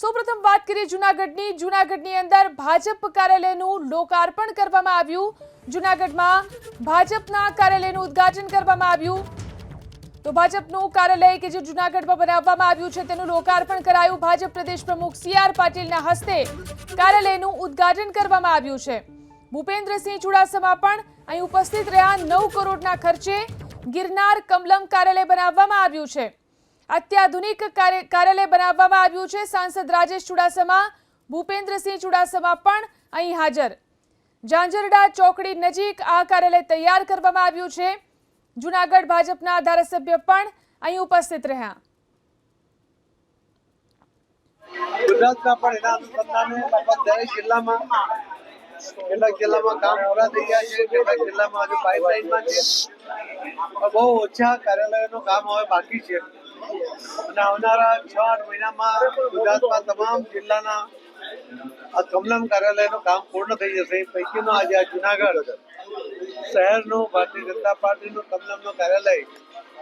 સૌપ્રથમ વાત કરીએ જુનાગઢની. જુનાગઢની અંદર ભાજપ કાર્યાલયનું લોકાર્પણ કરવામાં આવ્યું. જુનાગઢમાં ભાજપના કાર્યાલયનું ઉદ્ઘાટન કરવામાં આવ્યું. તો ભાજપનું કાર્યાલય કે જે જુનાગઢમાં બનાવવામાં આવ્યું છે તેનું લોકાર્પણ કરાયું. ભાજપ પ્રદેશ પ્રમુખ સી આર પાટીલના હસ્તે કાર્યાલયનું ઉદ્ઘાટન કરવામાં આવ્યું છે. ભૂપેન્દ્રસિંહ ચુડાસમા પણ અહીં ઉપસ્થિત રહ્યા. નવ કરોડના ખર્ચે ગિરનાર કમલમ કાર્યાલય બનાવવામાં આવ્યું છે. અત્યાધુનિક કાર્યાલય બનાવવામાં આવ્યું છે. સાંસદ રાજેશ ચુડાસમા, ભૂપેન્દ્રસિંહ ચુડાસમા પણ અહીં હાજર. ઝાંઝરડા ચોકડી નજીક આ કાર્યાલય તૈયાર કરવામાં આવ્યું છે. જુનાગઢ ભાજપના ધારાસભ્ય પણ અહીં ઉપસ્થિત રહ્યા. ગુજરાતમાં પણ કામ હવે બાકી છે. અને આવનારા છ આઠ મહિનામાં ગુજરાતમાં તમામ જિલ્લાના આ કમલમ કાર્યાલયનું કામ પૂર્ણ થઈ જશે. પૈકીનું આજે આ જુનાગઢ શહેરનું ભારતીય જનતા પાર્ટીનું કમલમનું કાર્યાલય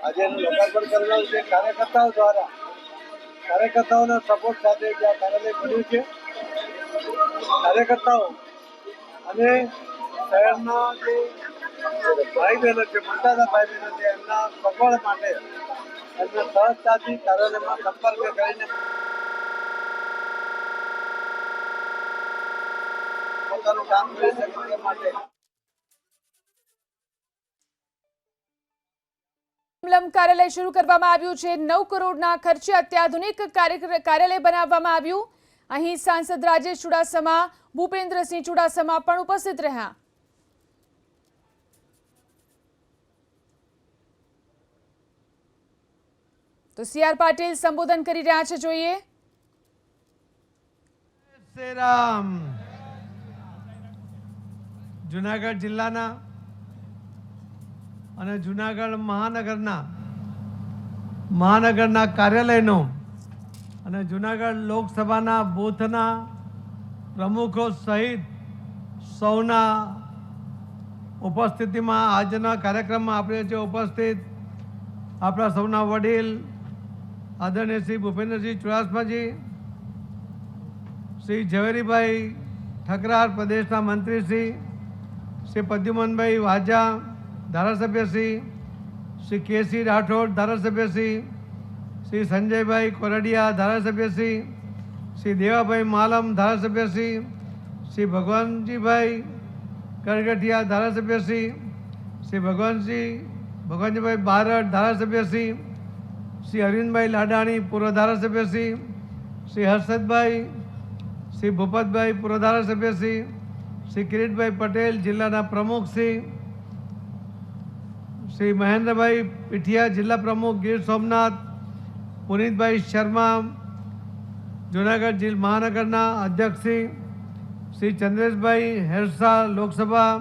આજે એનું લોકાર્પણ કરેલું છે. કાર્યકર્તાઓ દ્વારા કાર્યકર્તાઓના સપોર્ટ સાથે જે આ કાર્યાલય બન્યું છે. કાર્યકર્તાઓ અને શહેરના જે ભાઈ બહેનો છે, મોટાના ભાઈ બહેનો છે, એમના સગવડ માટે એમને સહજતાથી કાર્યાલયમાં સંપર્ક કરીને પોતાનું કામ કરી શકે માટે. કાર્યાલય શરૂ કરવામાં આવ્યું છે. નવ કરોડના ખર્ચે અત્યાધુનિક કાર્ય- કાર્યાલય બનાવવામાં આવ્યું. અહીં સાંસદ રાજેશ ચુડાસમા, ભૂપેન્દ્રસિંહ ચુડાસમા પણ ઉપસ્થિત રહ્યા. તો સી આર પાટીલ સંબોધન કરી રહ્યા છે, જોઈએ. શ્રી જુનાગઢ જિલ્લાના અને જુનાગઢ મહાનગરના મહાનગરના કાર્યાલયનો અને જુનાગઢ લોકસભાના બૂથના પ્રમુખો સહિત સૌના ઉપસ્થિતિમાં આજના કાર્યક્રમમાં આપણે જે ઉપસ્થિત આપણા સૌના વડીલ આદરણીય શ્રી ભૂપેન્દ્રસિંહ ચુડાસમાજી, શ્રી ઝવેરીભાઈ ઠકરાર પ્રદેશના મંત્રી શ્રી શ્રી પ્રદ્યુમનભાઈ વાજા ધારાસભ્ય શ્રી કેસી રાઠોડ ધારાસભ્ય શ્રી સંજયભાઈ કોરડિયા ધારાસભ્ય શ્રી દેવાભાઈ માલમ ધારાસભ્યશ્રી, શ્રી ભગવાનજીભાઈ કરગઠિયા ધારાસભ્ય શ્રી ભગવાનસિંહ ભગવાનજીભાઈ બારડ ધારાસભ્ય શ્રી અરવિંદભાઈ લાડાણી પૂર્વ ધારાસભ્ય શ્રી શ્રી હર્ષદભાઈ, શ્રી ભૂપતભાઈ પૂર્વ ધારાસભ્ય શ્રી શ્રી કિરીટભાઈ પટેલ જિલ્લાના પ્રમુખ શ્રી શ્રી મહેન્દ્રભાઈ પીઠિયા જિલ્લા પ્રમુખ ગીર સોમનાથ, પુનિતભાઈ શર્મા, જુનાગઢ જિલ્લા મહાનગરના અધ્યક્ષ શ્રી શ્રી ચંદ્રેશભાઈ હેરસા લોકસભા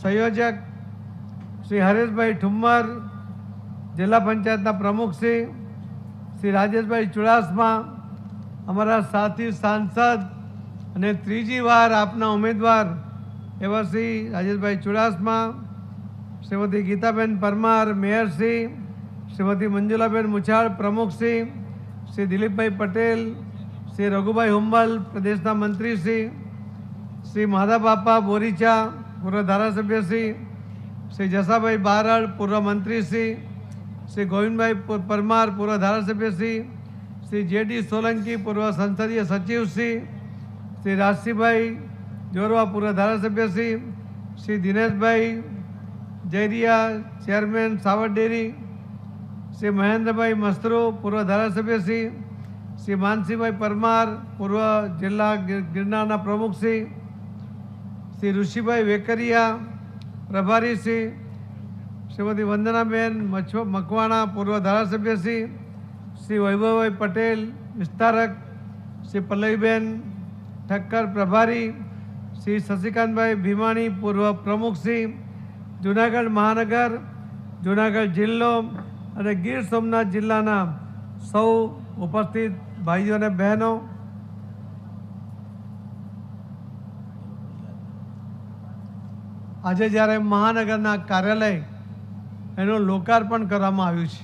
સંયોજક, શ્રી હરેશભાઈ ઠુમ્મર જિલ્લા પંચાયતના પ્રમુખ શ્રી શ્રી રાજેશભાઈ ચુડાસમા, અમારા સાથી સાંસદ અને ત્રીજી વાર આપના ઉમેદવાર એવા શ્રી રાજેશભાઈ ચુડાસમા, શ્રીમતી ગીતાબેન પરમાર મેયરશ્રી શ્રીમતી મંજુલાબેન મુછાળ પ્રમુખશ્રી શ્રી દિલીપભાઈ પટેલ, શ્રી રઘુભાઈ હુંબલ પ્રદેશના મંત્રીશ્રી શ્રી માધા બાપા બોરીચા, પૂર્વ ધારાસભ્યશ્રી શ્રી જસાભાઈ બારડ પૂર્વ મંત્રીશ્રી શ્રી ગોવિંદભાઈ પરમાર, પૂર્વ ધારાસભ્યશ્રી શ્રી જેડી સોલંકી, પૂર્વ સંસદીય સચિવશ્રી શ્રી રાજસિંહભાઈ જોરવા, પૂર્વ ધારાસભ્યશ્રી શ્રી દિનેશભાઈ જયરિયા ચેરમેન સાવર ડેરી, શ્રી મહેન્દ્રભાઈ મસ્ત્રો, પૂર્વ ધારાસભ્યશ્રી શ્રી માનસીભાઈ પરમાર, પૂર્વ જિલ્લા ગિર- ગિરનારના પ્રમુખશ્રી શ્રી ઋષિભાઈ વેકરિયા, પ્રભારી શ્રી શ્રીમતી વંદનાબેન મછ મકવાણા પૂર્વ ધારાસભ્યશ્રી શ્રી વૈભવભાઈ પટેલ, વિસ્તારક શ્રી પલ્લવીબેન ઠક્કર પ્રભારી, શ્રી શશિકાંતભાઈ ભીમાણી પૂર્વ પ્રમુખશ્રી જુનાગઢ મહાનગર, જુનાગઢ જિલ્લો અને ગીર સોમનાથ જિલ્લાના સૌ ઉપસ્થિત ભાઈઓ અને બહેનો. આજે જ્યારે મહાનગરના કાર્યાલય એનું લોકાર્પણ કરવામાં આવ્યું છે.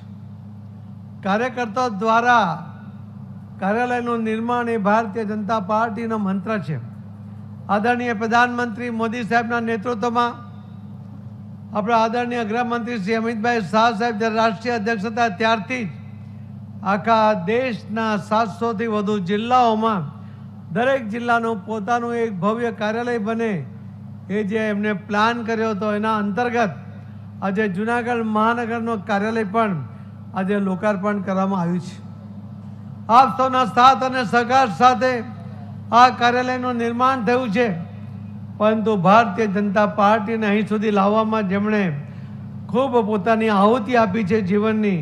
કાર્યકર્તાઓ દ્વારા કાર્યાલયનું નિર્માણ એ ભારતીય જનતા પાર્ટીનો મંત્ર છે. આદરણીય પ્રધાનમંત્રી મોદી સાહેબના નેતૃત્વમાં આપણા આદરણીય ગૃહમંત્રી શ્રી અમિતભાઈ શાહ સાહેબ જ્યારે રાષ્ટ્રીય અધ્યક્ષ હતા ત્યારથી જ આખા દેશના સાતસોથી વધુ જિલ્લાઓમાં દરેક જિલ્લાનું પોતાનું એક ભવ્ય કાર્યાલય બને એ જે એમને પ્લાન કર્યો હતો એના અંતર્ગત આજે જુનાગઢ મહાનગરનો કાર્યાલય પણ આજે લોકાર્પણ કરવામાં આવ્યું છે. આપ સૌના સાથ અને સહકાર સાથે આ કાર્યાલયનું નિર્માણ થયું છે. પરંતુ ભારતીય જનતા પાર્ટીને અહીં સુધી લાવવામાં જેમણે ખૂબ પોતાની આહુતિ આપી છે જીવનની,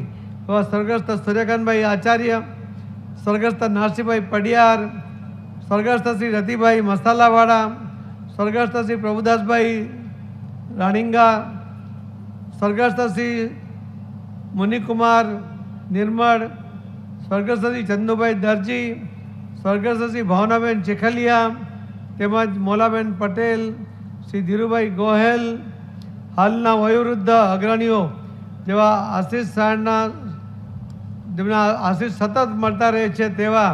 એવા સ્વર્ગસ્થ સૂર્યકાંતભાઈ આચાર્ય, સ્વર્ગસ્થ નરસિંહભાઈ પડિયાર, સ્વર્ગસ્થ શ્રી રતિભાઈ મસાલાવાળા, સ્વર્ગસ્થ શ્રી પ્રભુદાસભાઈ રાણીંગા સ્વર્ગસ્થ શ્રી મુનિકુમાર નિર્મળ સ્વર્ગસ્થ શ્રી ચંદુભાઈ દરજી સ્વર્ગસ્થ શ્રી ભાવનાબેન ચેખલિયા, તેમજ મોલાબેન પટેલ, શ્રી ધીરુભાઈ ગોહેલ, હાલના વયોવૃદ્ધ અગ્રણીઓ જેવા આશીષ સાણના જેમના આશીષ સતત મળતા રહે છે તેવા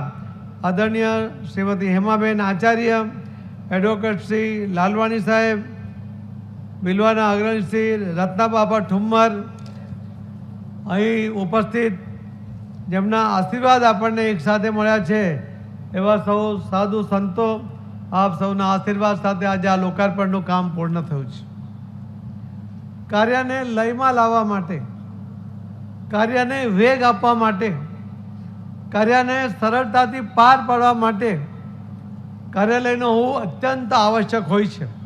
આદરણીય શ્રીમતી હેમાબેન આચાર્ય, એડવોકેટ શ્રી લાલવાણી સાહેબ બિલવાના અગ્રણીશ્રી રત્નાબાપા ઠુમ્મર અહીં ઉપસ્થિત, જેમના આશીર્વાદ આપણને એકસાથે મળ્યા છે, એવા સૌ સાધુ સંતો, આપ સૌના આશીર્વાદ સાથે આજે આ લોકાર્પણનું કામ પૂર્ણ થયું છે. કાર્યને લયમાં લાવવા માટે, કાર્યને વેગ આપવા માટે, કાર્યને સરળતાથી પાર પાડવા માટે કાર્યાલયનો હોવું અત્યંત આવશ્યક હોય છે.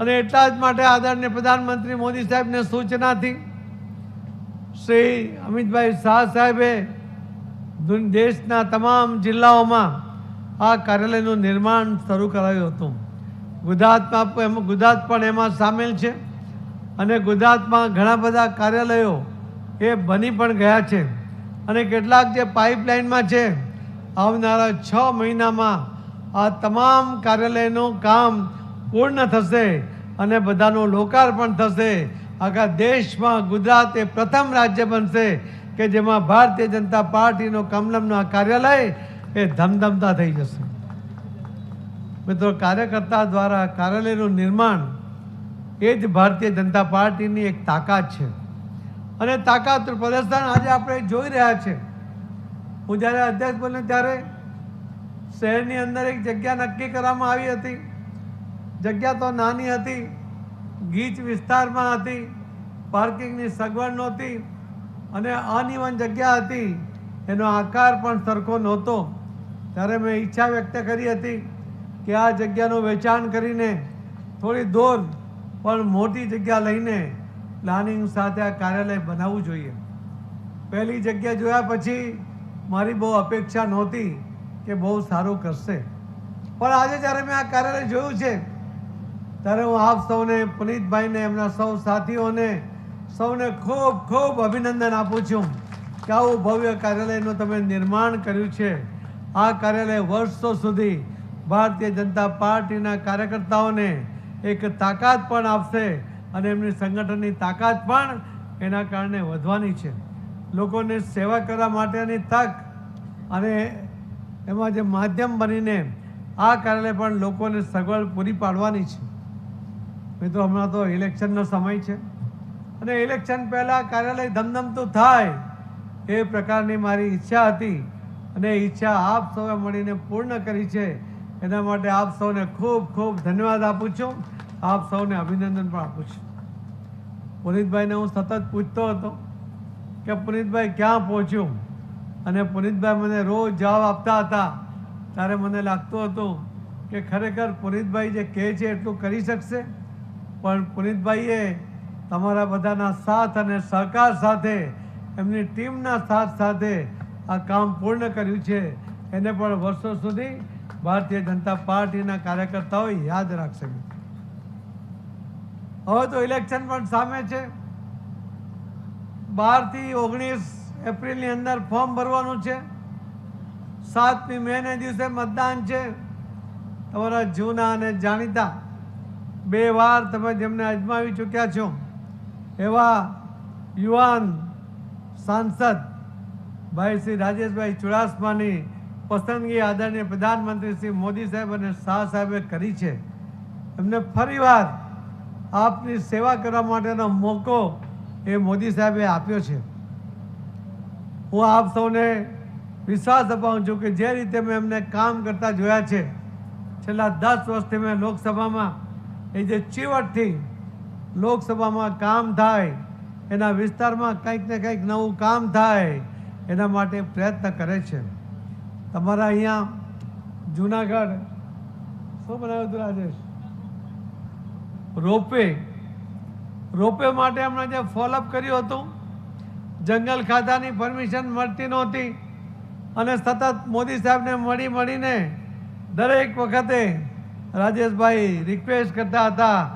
અને એટલા જ માટે આદરણીય પ્રધાનમંત્રી મોદી સાહેબને સૂચનાથી શ્રી અમિતભાઈ શાહ સાહેબે દેશના તમામ જિલ્લાઓમાં આ કાર્યાલયનું નિર્માણ શરૂ કરાયું હતું. ગુજરાતમાં ગુજરાત પણ એમાં સામેલ છે અને ગુજરાતમાં ઘણા બધા કાર્યાલયો એ બની પણ ગયા છે અને કેટલાક જે પાઇપલાઇનમાં છે, આવનારા છ મહિનામાં આ તમામ કાર્યાલયનું કામ પૂર્ણ થશે અને બધાનું લોકાર્પણ થશે. આખા દેશમાં ગુજરાત એ પ્રથમ રાજ્ય બનશે કે જેમાં ભારતીય જનતા પાર્ટીનો કમલમનો કાર્યાલય એ ધમધમતા થઈ જશે. મિત્રો, કાર્યકર્તા દ્વારા કાર્યાલયનું નિર્માણ એ જ ભારતીય જનતા પાર્ટીની એક તાકાત છે. અને તાકાત પ્રદર્શન આજે આપણે જોઈ રહ્યા છે. હું જ્યારે અધ્યક્ષ બન્યો ત્યારે શહેરની અંદર એક જગ્યા નક્કી કરવામાં આવી હતી. જગ્યા તો નાની હતી, ગીચ વિસ્તારમાં હતી, પાર્કિંગની સગવડ નહોતી, અને અનિવન જગ્યા હતી, એનો આકાર પણ સરખો નહોતો. ત્યારે મેં ઈચ્છા વ્યક્ત કરી હતી કે આ જગ્યાનું વેચાણ કરીને થોડી દૂર પણ મોટી જગ્યા લઈને પ્લાનિંગ સાથે આ કાર્યાલય બનાવવું જોઈએ. પહેલી જગ્યા જોયા પછી મારી બહુ અપેક્ષા નહોતી કે બહુ સારું કરશે. પણ આજે જ્યારે મેં આ કાર્યાલય જોયું છે ત્યારે હું આપ સૌને, પુનીતભાઈને, એમના સૌ સાથીઓને, સૌને ખૂબ ખૂબ અભિનંદન આપું છું કે આવું ભવ્ય કાર્યાલયનું તમે નિર્માણ કર્યું છે. આ કાર્યાલય વર્ષો સુધી ભારતીય જનતા પાર્ટીના કાર્યકર્તાઓને એક તાકાત પણ આપશે અને એમની સંગઠનની તાકાત પણ એના કારણે વધવાની છે. લોકોને સેવા કરવા માટેની તક અને એમાં જે માધ્યમ બનીને આ કાર્યાલય પણ લોકોને સગવડ પૂરી પાડવાની છે. મિત્રો, હમણાં તો ઇલેક્શનનો સમય છે અને ઇલેક્શન પહેલાં કાર્યાલય ધમધમતું થાય એ પ્રકારની મારી ઈચ્છા હતી અને ઈચ્છા આપ સૌએ મળીને પૂર્ણ કરી છે. એના માટે આપ સૌને ખૂબ ખૂબ ધન્યવાદ આપું છું. આપ સૌને અભિનંદન પણ આપું છું. પુનિતભાઈને હું સતત પૂછતો હતો કે પુનિતભાઈ ક્યાં પહોંચ્યું? અને પુનિતભાઈ મને રોજ જવાબ આપતા હતા. ત્યારે મને લાગતું હતું કે ખરેખર પુનિતભાઈ જે કહે છે એટલું કરી શકશે? પણ પુનિતભાઈએ તમારા બધાના સાથ અને સહકાર સાથે, એમની ટીમના સાથ સાથે આ કામ પૂર્ણ કર્યું છે. એને પણ વર્ષો સુધી ભારતીય જનતા પાર્ટીના કાર્યકર્તાઓ યાદ રાખશે. હવે તો ઇલેક્શન પણ સામે છે. બારથી ઓગણીસ એપ્રિલની અંદર ફોર્મ ભરવાનું છે. સાતમી મેને દિવસે મતદાન છે. તમારા જૂના અને જાણીતા બે વાર તમે જેમને અજમાવી ચૂક્યા છો, એવા યુવાન સાંસદ ભાઈ શ્રી રાજેશભાઈ ચુડાસમાની પસંદગી આદરણીય પ્રધાનમંત્રી શ્રી મોદી સાહેબ અને શાહ સાહેબે કરી છે. એમને ફરીવાર આપની સેવા કરવા માટેનો મોકો એ મોદી સાહેબે આપ્યો છે. હું આપ સૌને વિશ્વાસ અપાવું છું કે જે રીતે મેં એમને કામ કરતા જોયા છે, છેલ્લા દસ વર્ષથી મેં લોકસભામાં એ જે ચીવટથી લોકસભામાં કામ થાય, એના વિસ્તારમાં કંઈક ને કંઈક નવું કામ થાય, એના માટે પ્રયત્ન કરે છે. તમારા અહીંયા જુનાગઢ, શું બનાવ્યું હતું રાજેશ? રોપે રોપે માટે હમણાં જે ફોલોઅપ કર્યું હતું, જંગલ ખાતાની પરમિશન મળતી નહોતી, અને સતત મોદી સાહેબને મળી મળીને દરેક વખતે રાજેશભાઈ રિક્વેસ્ટ કરતા હતા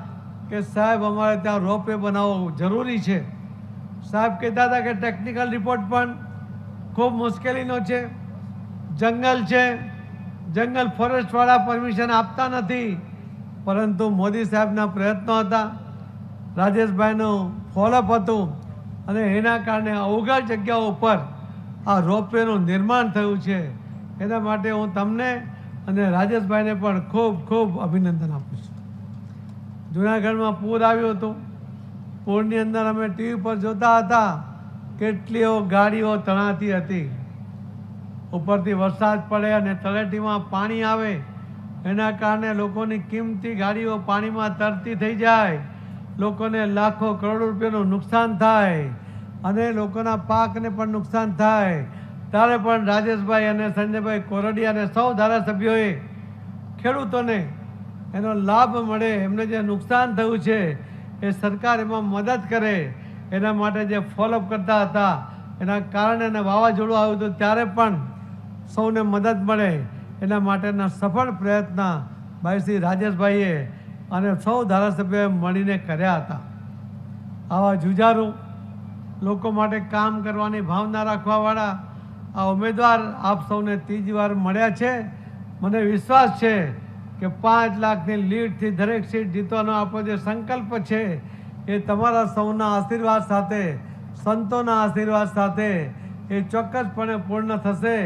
કે સાહેબ, અમારે ત્યાં રોપવે બનાવવો જરૂરી છે. સાહેબ કહેતા હતા કે ટેકનિકલ રિપોર્ટ પણ ખૂબ મુશ્કેલીનો છે. જંગલ છે. જંગલ ફોરેસ્ટવાળા પરમિશન આપતા નથી. પરંતુ મોદી સાહેબના પ્રયત્નો હતા. રાજેશભાઈનું ફોલોઅપ હતું અને એના કારણે અવગઢ જગ્યાઓ ઉપર આ રોપવેનું નિર્માણ થયું છે. એના માટે હું તમને અને રાજેશભાઈને પણ ખૂબ ખૂબ અભિનંદન આપું છું. જુનાગઢમાં પૂર આવ્યું હતું. પૂરની અંદર અમે ટીવી પર જોતા હતા કેટલીઓ ગાડીઓ તણાતી હતી. ઉપરથી વરસાદ પડે અને તળેટીમાં પાણી આવે, એના કારણે લોકોની કિંમતી ગાડીઓ પાણીમાં તરતી થઈ જાય. લોકોને લાખો કરોડો રૂપિયાનું નુકસાન થાય અને લોકોના પાકને પણ નુકસાન થાય. ત્યારે પણ રાજેશભાઈ અને સંજયભાઈ કોરડિયા અને સૌ ધારાસભ્યોએ ખેડૂતોને એનો લાભ મળે, એમને જે નુકસાન થયું છે, એ સરકાર એમાં મદદ કરે, એના માટે જે ફોલોઅપ કરતા હતા, એના કારણે એને વાવાઝોડું આવ્યું હતું, ત્યારે પણ સૌને મદદ મળે, એના માટેના સફળ પ્રયત્ન ભાઈ શ્રી રાજેશભાઈએ અને સૌ ધારાસભ્યોએ મળીને કર્યા હતા. આવા જુજારું લોકો માટે કામ કરવાની ભાવના રાખવાવાળા આ ઉમેદવાર આપ સૌને ત્રીજી વાર મળ્યા છે. મને વિશ્વાસ છે કે પાંચ લાખની લીડથી દરેક સીટ જીતવાનો આપણો જે સંકલ્પ છે એ તમારા સૌના આશીર્વાદ સાથે, સંતોના આશીર્વાદ સાથે એ ચોક્કસપણે પૂર્ણ થશે.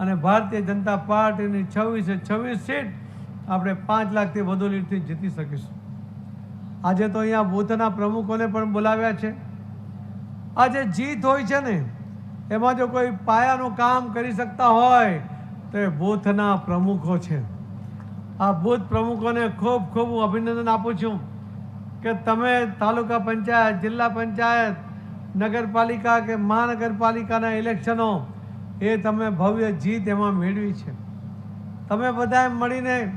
અને ભારતીય જનતા પાર્ટીની છવ્વીસે છવ્વીસ સીટ આપણે પાંચ લાખથી વધુ લીડથી જીતી શકીશું. આજે તો અહીંયા બૂથના પ્રમુખોને પણ બોલાવ્યા છે. આ જે જીત હોય છે ને એમાં જો કોઈ પાયાનું કામ કરી શકતા હોય, તો એ બૂથના પ્રમુખો છે. આ બૂથ પ્રમુખોને ખૂબ ખૂબ હું અભિનંદન આપું છું કે તમે તાલુકા પંચાયત, જિલ્લા પંચાયત, નગરપાલિકા કે મહાનગરપાલિકાના ઇલેક્શનો, એ તમે ભવ્ય જીત એમાં મેળવી છે. તમે બધાએ મળીને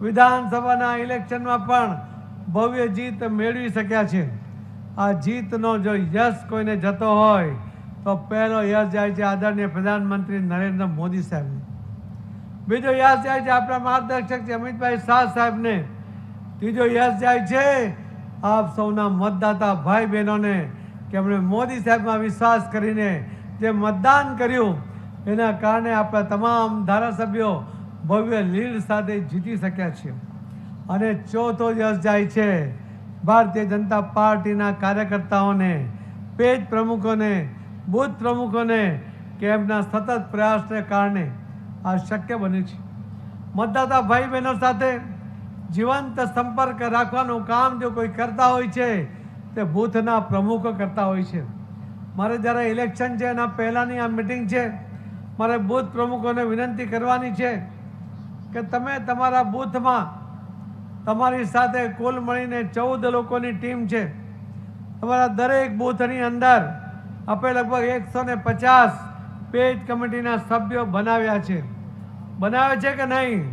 વિધાનસભાના ઇલેક્શનમાં પણ ભવ્ય જીત મેળવી શક્યા છે. આ જીતનો જો યશ કોઈને જતો હોય તો પહેલો યશ જાય છે આદરણીય પ્રધાનમંત્રી નરેન્દ્ર મોદી સાહેબને. બીજો યશ જાય છે આપણા માર્ગદર્શક છે અમિતભાઈ શાહ સાહેબને. ત્રીજો યશ જાય છે આપ સૌના મતદાતા ભાઈ બહેનોને કે એમણે મોદી સાહેબમાં વિશ્વાસ કરીને જે મતદાન કર્યું, એના કારણે આપણા તમામ ધારાસભ્યો ભવ્ય લીડ સાથે જીતી શક્યા છીએ અને ચોથો યશ જાય છે ભારતીય જનતા પાર્ટીના કાર્યકર્તાઓને, પેજ પ્રમુખોને બૂથ પ્રમુખોને કે એમના સતત પ્રયાસને કારણે આ શક્ય બન્યું છે. મતદાતા ભાઈ બહેનો સાથે જીવંત સંપર્ક રાખવાનું કામ જો કોઈ કરતા હોય છે, તે બૂથના પ્રમુખો કરતા હોય છે. મારે જ્યારે ઇલેક્શન છે, એના પહેલાંની આ મિટિંગ છે, મારે બૂથ પ્રમુખોને વિનંતી કરવાની છે કે તમે તમારા બૂથમાં તમારી સાથે કુલ મળીને ચૌદ લોકોની ટીમ છે. તમારા દરેક બૂથની અંદર આપણે લગભગ એકસો ને પચાસ પેજ કમિટીના સભ્યો બનાવ્યા છે. બનાવ્યા છે કે નહીં?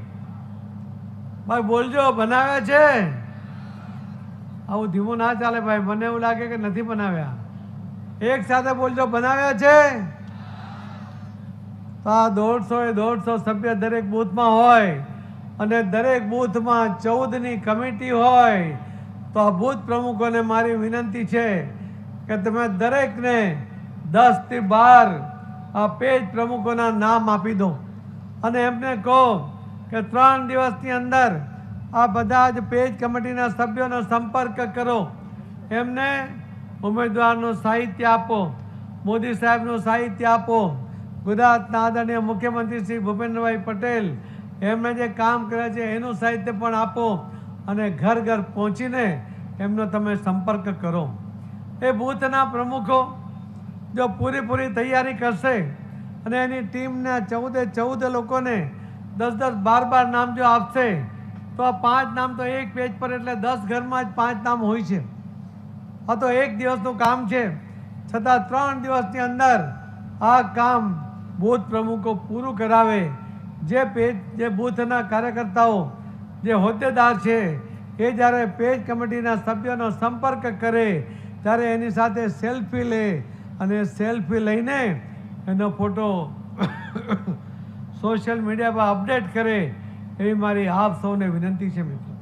ભાઈ, બોલજો બનાવ્યા છે? આવું ધીમું ના ચાલે ભાઈ, મને એવું લાગે કે નથી બનાવ્યા. એક સાથે બોલજો બનાવ્યા છે? તો આ દોઢસો એ દોઢસો સભ્ય દરેક બૂથમાં હોય અને દરેક બૂથમાં ચૌદની કમિટી હોય, તો આ બૂથ પ્રમુખોને મારી વિનંતી છે કે તમે દરેકને દસથી બાર આ પેજ પ્રમુખોના નામ આપી દો. અને એમને કહો કે ત્રણ દિવસની અંદર આ બધા જ પેજ કમિટીના સભ્યોનો સંપર્ક કરો. એમને ઉમેદવારનું સાહિત્ય આપો, મોદી સાહેબનું સાહિત્ય આપો, ગુજરાતના આદરણીય મુખ્યમંત્રી શ્રી ભૂપેન્દ્રભાઈ પટેલ એમણે જે કામ કર્યા છે એનું સાહિત્ય પણ આપો અને ઘર ઘર પહોંચીને એમનો તમે સંપર્ક કરો. એ બૂથના પ્રમુખો જો પૂરેપૂરી તૈયારી કરશે અને એની ટીમના ચૌદે ચૌદ લોકોને દસ દસ બાર બાર નામ જો આપશે, તો આ પાંચ નામ તો એક પેજ પર એટલે દસ ઘરમાં જ પાંચ નામ હોય છે. આ તો એક દિવસનું કામ છે. છતાં ત્રણ દિવસની અંદર આ કામ બૂથ પ્રમુખો પૂરું કરાવે. જે પેજ જે બૂથના કાર્યકર્તાઓ, જે હોદ્દેદાર છે, એ જ્યારે પેજ કમિટીના સભ્યોનો સંપર્ક કરે ત્યારે એની સાથે સેલ્ફી લે અને સેલ્ફી લઈને એનો ફોટો સોશિયલ મીડિયા પર અપડેટ કરે એવી મારી આપ સૌને વિનંતી છે મિત્રો.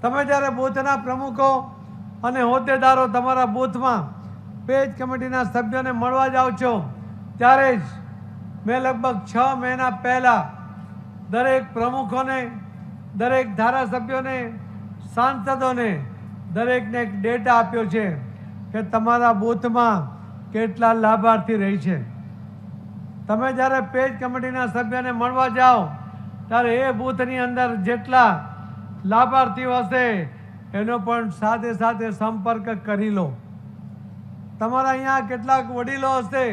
તમે જ્યારે બૂથના પ્રમુખો અને હોદ્દેદારો તમારા બૂથમાં પેજ કમિટીના સભ્યોને મળવા જાઓ છો, ત્યારે જ મેં લગભગ છ મહિના પહેલાં દરેક પ્રમુખોને, દરેક ધારાસભ્યોને, સાંસદોને દરેકને એક ડેટા આપ્યો છે કે તમારા બૂથમાં કેટલા લાભાર્થી રહી છે. તમે જ્યારે પેજ કમિટીના સભ્યને મળવા જાઓ, ત્યારે એ બૂથની અંદર જેટલા લાભાર્થીઓ હશે, એનો પણ સાથે સાથે સંપર્ક કરી લો. તમારા અહીંયા કેટલાક વડીલો હશે.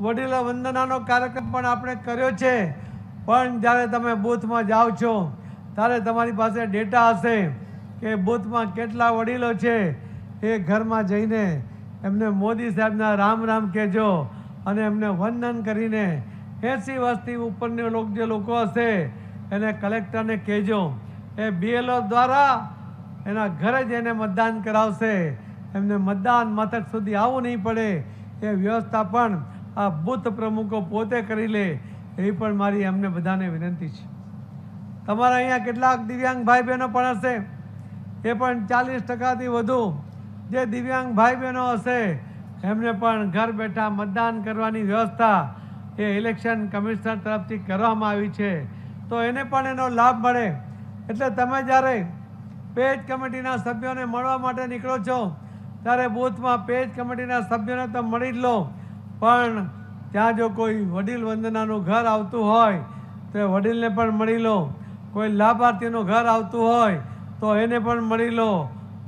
વડીલો વંદનાનો કાર્યક્રમ પણ આપણે કર્યો છે. પણ જ્યારે તમે બૂથમાં જાઓ છો, ત્યારે તમારી પાસે ડેટા હશે. કે બૂથમાં કેટલા વડીલો છે એ ઘરમાં જઈને એમને મોદી સાહેબના રામ રામ કહેજો અને એમને વંદન કરીને એસી વર્ષથી ઉપરની લોક જે લોકો હશે એને કલેક્ટરને કહેજો. એ બીએલઓ દ્વારા એના ઘરે જ એને મતદાન કરાવશે. એમને મતદાન મથક સુધી આવવું નહીં પડે. એ વ્યવસ્થા પણ આ બુથ પ્રમુખો પોતે કરી લે. એવી પણ મારી એમને બધાને વિનંતી છે. તમારા અહીંયા કેટલાક દિવ્યાંગ ભાઈ બહેનો પણ હશે? એ પણ ચાલીસ ટકાથી વધુ જે દિવ્યાંગ ભાઈ બહેનો હશે, એમને પણ ઘર બેઠા મતદાન કરવાની વ્યવસ્થા એ ઇલેક્શન કમિશનર તરફથી કરવામાં આવી છે. તો એને પણ એનો લાભ મળે. એટલે તમે જ્યારે પેજ કમિટીના સભ્યોને મળવા માટે નીકળો છો, ત્યારે બૂથમાં પેજ કમિટીના સભ્યોને તો મળી જ લો. પણ ત્યાં જો કોઈ વડીલ વંદનાનું ઘર આવતું હોય, તો એ વડીલને પણ મળી લો. કોઈ લાભાર્થીનું ઘર આવતું હોય તો એને પણ મળી લો.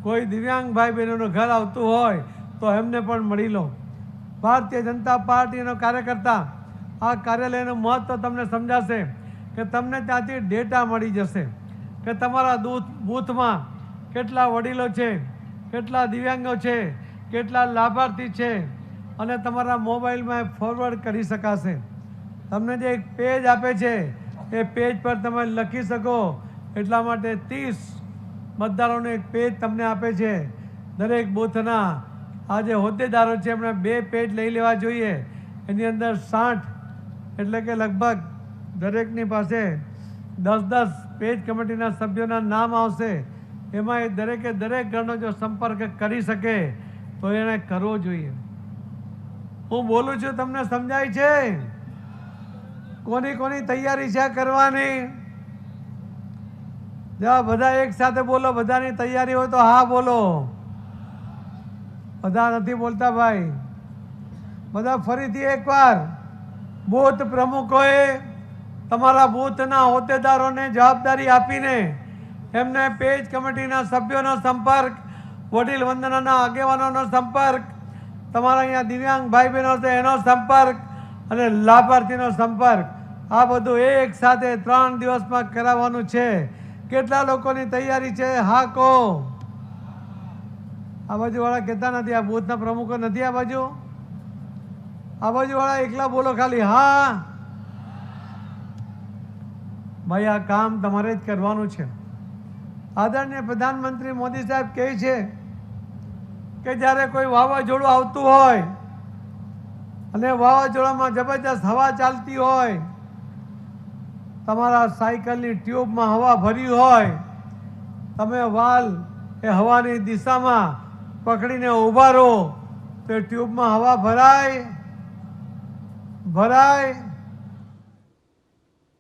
કોઈ દિવ્યાંગ ભાઈ બહેનોનું ઘર આવતું હોય, તો એમને પણ મળી લો. ભારતીય જનતા પાર્ટીનો કાર્યકર્તા, આ કાર્યાલયનું મહત્ત્વ તમને સમજાશે કે તમને ત્યાંથી ડેટા મળી જશે કે તમારા દૂધ બૂથમાં કેટલા વડીલો છે, કેટલા દિવ્યાંગો છે, કેટલા લાભાર્થી છે અને તમારા મોબાઈલમાં ફોરવર્ડ કરી શકાશે. તમને જે એક પેજ આપે છે, એ પેજ પર તમે લખી શકો એટલા માટે ત્રીસ મતદારોનું એક પેજ તમને આપે છે. દરેક બૂથના આ જે હોદ્દેદારો છે, એમણે બે પેજ લઈ લેવા જોઈએ. એની અંદર સાઠ એટલે કે લગભગ દરેકની પાસે દસ દસ પેજ કમિટીના સભ્યોના નામ આવશે. એમાં એ દરેકે દરેક ગણનો જો સંપર્ક કરી શકે, તો એણે કરવો જોઈએ. હું બોલું છું, તમને સમજાય છે? કોની કોની તૈયારી છે કરવાની? જા, બધા એક સાથે બોલો, બધાની તૈયારી હોય તો હા બોલો. બધા નથી બોલતા ભાઈ. બધા ફરીથી એકવાર બૂથ પ્રમુખોએ તમારા બૂથના હોદ્દેદારોને જવાબદારી આપીને એમને પેજ કમિટીના સભ્યોનો સંપર્ક, વડીલ વંદનાના આગેવાનોનો સંપર્ક, તમારા અહીંયા દિવ્યાંગ ભાઈ બહેનો છે એનો સંપર્ક અને લાભાર્થીનો સંપર્ક. આ બધું એક સાથે ત્રણ દિવસમાં કરાવવાનું છે. કેટલા લોકોની તૈયારી છે? હા કહો આ બાજુવાળા કહેતા નથી, આ બૂથના પ્રમુખો નથી આ બાજુ? આ બાજુવાળા એકલા બોલો ખાલી, હા? ભાઈ, આ કામ તમારે જ કરવાનું છે. આદરણીય પ્રધાનમંત્રી મોદી સાહેબ કહે છે કે જ્યારે કોઈ વાવાઝોડું આવતું હોય અને વાવાઝોડામાં જબરજસ્ત હવા ચાલતી હોય તમારા સાયકલની ટ્યુબમાં હવા ભરી હોય, તમે વાલ એ હવાની દિશામાં પકડીને ઊભા રહો, તો ટ્યુબમાં હવા ભરાય ભરાય.